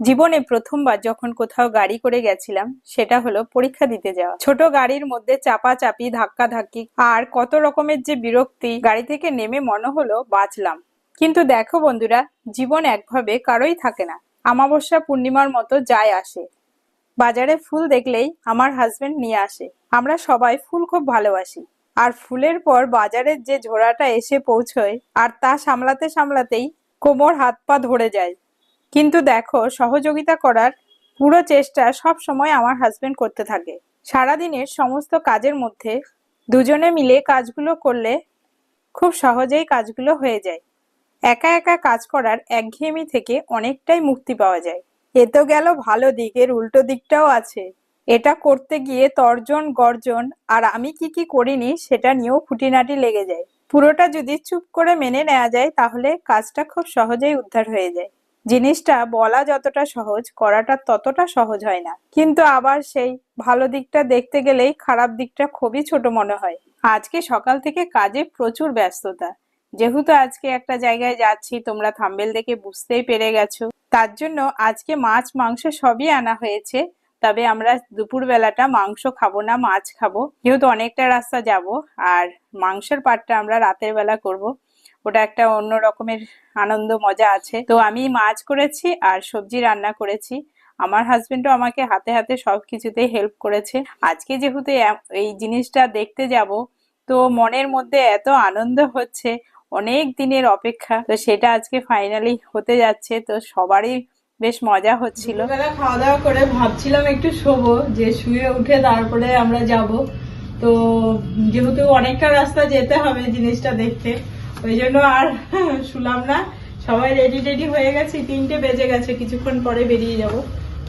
জীবনে প্রথমবার যখন কোথাও গাড়ি করে গেছিলাম, সেটা হলো পরীক্ষা দিতে যাওয়া। ছোট গাড়ির মধ্যে চাপা চাপি ধাক্কা ধাক্কি আর কত রকমের যে বিরক্তি, গাড়ি থেকে নেমে মনে হলো বাঁচলাম। কিন্তু দেখো বন্ধুরা, জীবন একভাবে কারোই থাকে না। আমাবস্যা পূর্ণিমার মতো যায় আসে। বাজারে ফুল দেখলেই আমার হাজবেন্ড নিয়ে আসে। আমরা সবাই ফুল খুব ভালোবাসি। আর ফুলের পর বাজারের যে ঝোড়াটা এসে পৌঁছয়, আর তা সামলাতে সামলাতেই কোমর, হাত পা ধরে যায়। কিন্তু দেখো, সহযোগিতা করার পুরো চেষ্টা সব সময় আমার হাজবেন্ড করতে থাকে। সারাদিনের সমস্ত কাজের মধ্যে দুজনে মিলে কাজগুলো করলে খুব সহজেই কাজগুলো হয়ে যায়। একা একা কাজ করার একঘেয়েমি থেকে অনেকটাই মুক্তি পাওয়া যায়। এ তো গেল ভালো দিক, এর উল্টো দিকটাও আছে। এটা করতে গিয়ে তর্জন, গর্জন, আর আমি কি কি করিনি সেটা নিয়েও খুঁটিনাটি লেগে যায়। পুরোটা যদি চুপ করে মেনে নেওয়া যায়, তাহলে কাজটা খুব সহজেই উদ্ধার হয়ে যায়। জিনিসটা বলা যতটা সহজ, করাটা ততটা সহজ হয় না। কিন্তু আবার সেই ভালো দিকটা দেখতে গেলেই খারাপ দিকটা খুবই ছোট মনে হয়। আজকে সকাল থেকে কাজে প্রচুর ব্যস্ততা। যেহেতু আজকে একটা জায়গায় যাচ্ছি, তোমরা থাম্বেল দেখে বুঝতেই পেরে গেছো। তার জন্য আজকে মাছ, মাংস সবই আনা হয়েছে। তবে আমরা দুপুর বেলাটা মাংস খাব না, মাছ খাব। যেহেতু অনেকটা রাস্তা যাব, আর মাংসের পাটটা আমরা রাতের বেলা করব। ওটা একটা অন্য রকমের আনন্দ, মজা আছে। তো আমি মাছ করেছি আর সবজি রান্না করেছি। আমার হাজবেন্ডও আমাকে হাতে হাতে সব কিছুতেই হেল্প করেছে। আজকে যেহেতু এই জিনিসটা দেখতে যাব, তো মনের মধ্যে এত আনন্দ হচ্ছে, অনেক দিনের অপেক্ষা। তো সেটা আজকে ফাইনালি হতে যাচ্ছে, তো সবারই বেশ মজা হচ্ছিল। দুপুরবেলা খাওয়া দাওয়া করে ভাবছিলাম একটু শোবো, যে শুয়ে উঠে তারপরে আমরা যাব। তো যেহেতু অনেকটা রাস্তা যেতে হবে জিনিসটা দেখতে ওই জন্য আর শুলাম না। সবাই রেডি রেডি হয়ে গেছে, তিনটে বেজে গেছে, কিছুক্ষণ পরে বেরিয়ে যাব।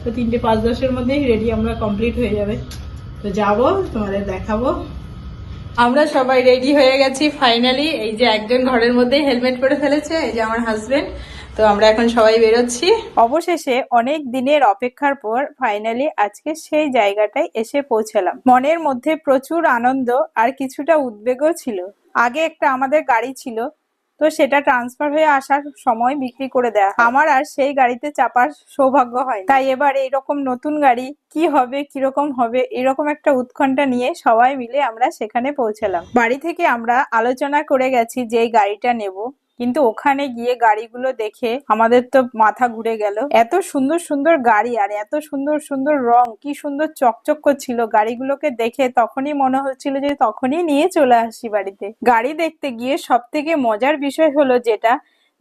তো তিনটে পাঁচ দশের মধ্যেই রেডি আমরা কমপ্লিট হয়ে যাবে। তো যাব, তোমাদের দেখাবো। আমরা সবাই রেডি হয়ে গেছি ফাইনালি এই যে একজন ঘরের মধ্যেই হেলমেট পরে ফেলেছে, এই যে আমার হাজবেন্ড তো আমরা এখন সবাই বেরোচ্ছি। অবশেষে অনেক দিনের অপেক্ষার পর ফাইনালি আজকে সেই জায়গাটায় এসে পৌঁছালাম। মনের মধ্যে প্রচুর আনন্দ, আর কিছুটা উদ্বেগও ছিল। আগে একটা আমাদের গাড়ি ছিল, তো সেটা ট্রান্সফার হয়ে আসার সময় বিক্রি করে দেয়। আমার আর সেই গাড়িতে চাপার সৌভাগ্য হয় তাই এবার এরকম নতুন গাড়ি, কি হবে, কীরকম হবে, এরকম একটা উৎকণ্ঠা নিয়ে সবাই মিলে আমরা সেখানে পৌঁছালাম। বাড়ি থেকে আমরা আলোচনা করে গেছি যে গাড়িটা নেব। কিন্তু ওখানে গিয়ে গাড়িগুলো দেখে আমাদের তো মাথা ঘুরে গেল। এত সুন্দর সুন্দর গাড়ি আর এত সুন্দর সুন্দর রং, কি সুন্দর চকচক করছিল গাড়িগুলোকে দেখে তখনই মনে হচ্ছিল যে তখনই নিয়ে চলে আসি বাড়িতে। গাড়ি দেখতে গিয়ে সব থেকে মজার বিষয় হলো যেটা,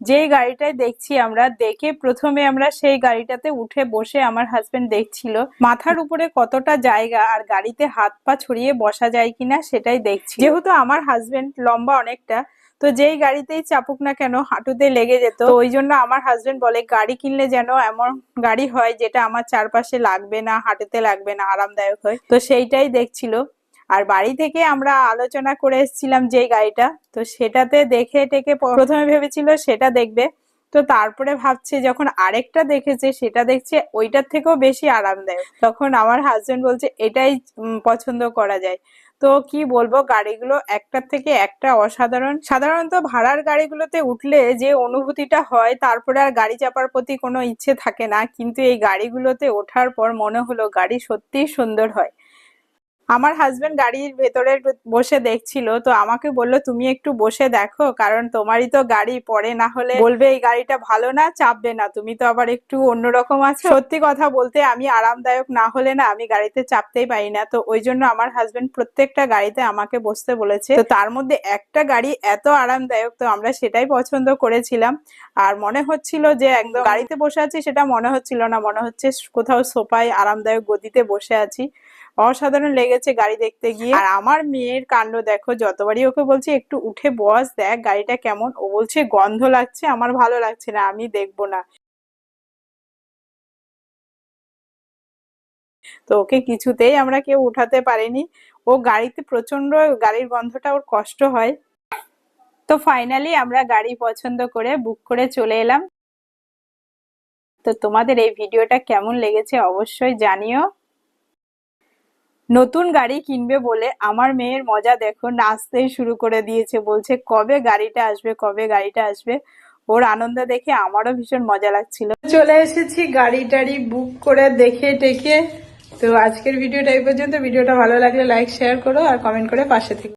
যেই গাড়িটায় দেখছি আমরা, দেখে প্রথমে আমরা সেই গাড়িটাতে উঠে বসে আমার হাজবেন্ড দেখছিল। মাথার উপরে কতটা জায়গা আর গাড়িতে হাত পা ছড়িয়ে বসা যায় কিনা সেটাই দেখছি। যেহেতু আমার হাজবেন্ড লম্বা অনেকটা তো যেই গাড়িতেই চাপুক না কেন, হাঁটুতে লেগে যেত। ওই জন্য আমার হাজবেন্ড বলে, গাড়ি কিনলে যেন এমন গাড়ি হয় যেটা আমার চারপাশে লাগবে না, হাঁটুতে লাগবে না, আরামদায়ক হয়। তো সেইটাই দেখছিল। আর বাড়ি থেকে আমরা আলোচনা করে এসেছিলাম যেই গাড়িটা। তো সেটাতে দেখে টেকে প্রথমে ভেবেছিল সেটা দেখবে। তো তারপরে ভাবছে, যখন আরেকটা দেখেছে, সেটা দেখছে ওইটার থেকেও বেশি আরামদায়ক। তখন আমার হাজবেন্ড বলছে, এটাই পছন্দ করা যায়। তো কি বলব, গাড়িগুলো একটার থেকে একটা অসাধারণ। সাধারণত ভাড়ার গাড়িগুলোতে উঠলে যে অনুভূতিটা হয়, তারপরে আর গাড়ি চাপার প্রতি কোনো ইচ্ছে থাকে না। কিন্তু এই গাড়িগুলোতে ওঠার পর মনে হলো গাড়ি সত্যিই সুন্দর হয়। আমার হাজবেন্ড গাড়ির ভেতরে বসে দেখছিল, তো আমাকে বলল, তুমি একটু বসে দেখো, কারণ তোমারই তো গাড়ি, পরে না হলে বলবে এই গাড়িটা ভালো না, চাপবে না। তুমি তো আবার একটু অন্যরকম আছো। সত্যি কথা বলতে আমি আরামদায়ক না হলে না আমি গাড়িতে চাপতেই পারি না। তো ওই জন্য আমার হাজবেন্ড প্রত্যেকটা গাড়িতে আমাকে বসতে বলেছে। তো তার মধ্যে একটা গাড়ি এত আরামদায়ক, তো আমরা সেটাই পছন্দ করেছিলাম। আর মনে হচ্ছিল যে একদম গাড়িতে বসে আছি, সেটা মনে হচ্ছিল না। মনে হচ্ছে কোথাও সোফায় আরামদায়ক গদিতে বসে আছি। অসাধারণ লেগেছে গাড়ি দেখতে গিয়ে। আর আমার মেয়ের কাণ্ড দেখো, যতবারই ওকে বলছি, একটু উঠে বস, দেখ গাড়িটা কেমন। ও বলছে, গন্ধ লাগছে, আমার ভালো লাগছে না, আমি দেখব না। তো ওকে কিছুতেই আমরা কেউ উঠাতে পারিনি। ও গাড়িতে প্রচণ্ড গাড়ির গন্ধটা ওর কষ্ট হয়। তো ফাইনালি আমরা গাড়ি পছন্দ করে বুক করে চলে এলাম। তো তোমাদের এই ভিডিওটা কেমন লেগেছে অবশ্যই জানিও। নতুন গাড়ি কিনবে বলে আমার মেয়ের মজা দেখো নাচতেই শুরু করে দিয়েছে, বলছে, কবে গাড়িটা আসবে, কবে গাড়িটা আসবে? ওর আনন্দ দেখে আমারও ভীষণ মজা লাগছিল। চলে এসেছি গাড়ি টাড়ি বুক করে দেখে টেকে। তো আজকের ভিডিওটা এই পর্যন্ত। ভিডিওটা ভালো লাগলে লাইক শেয়ার করো আর কমেন্ট করে পাশে থেকে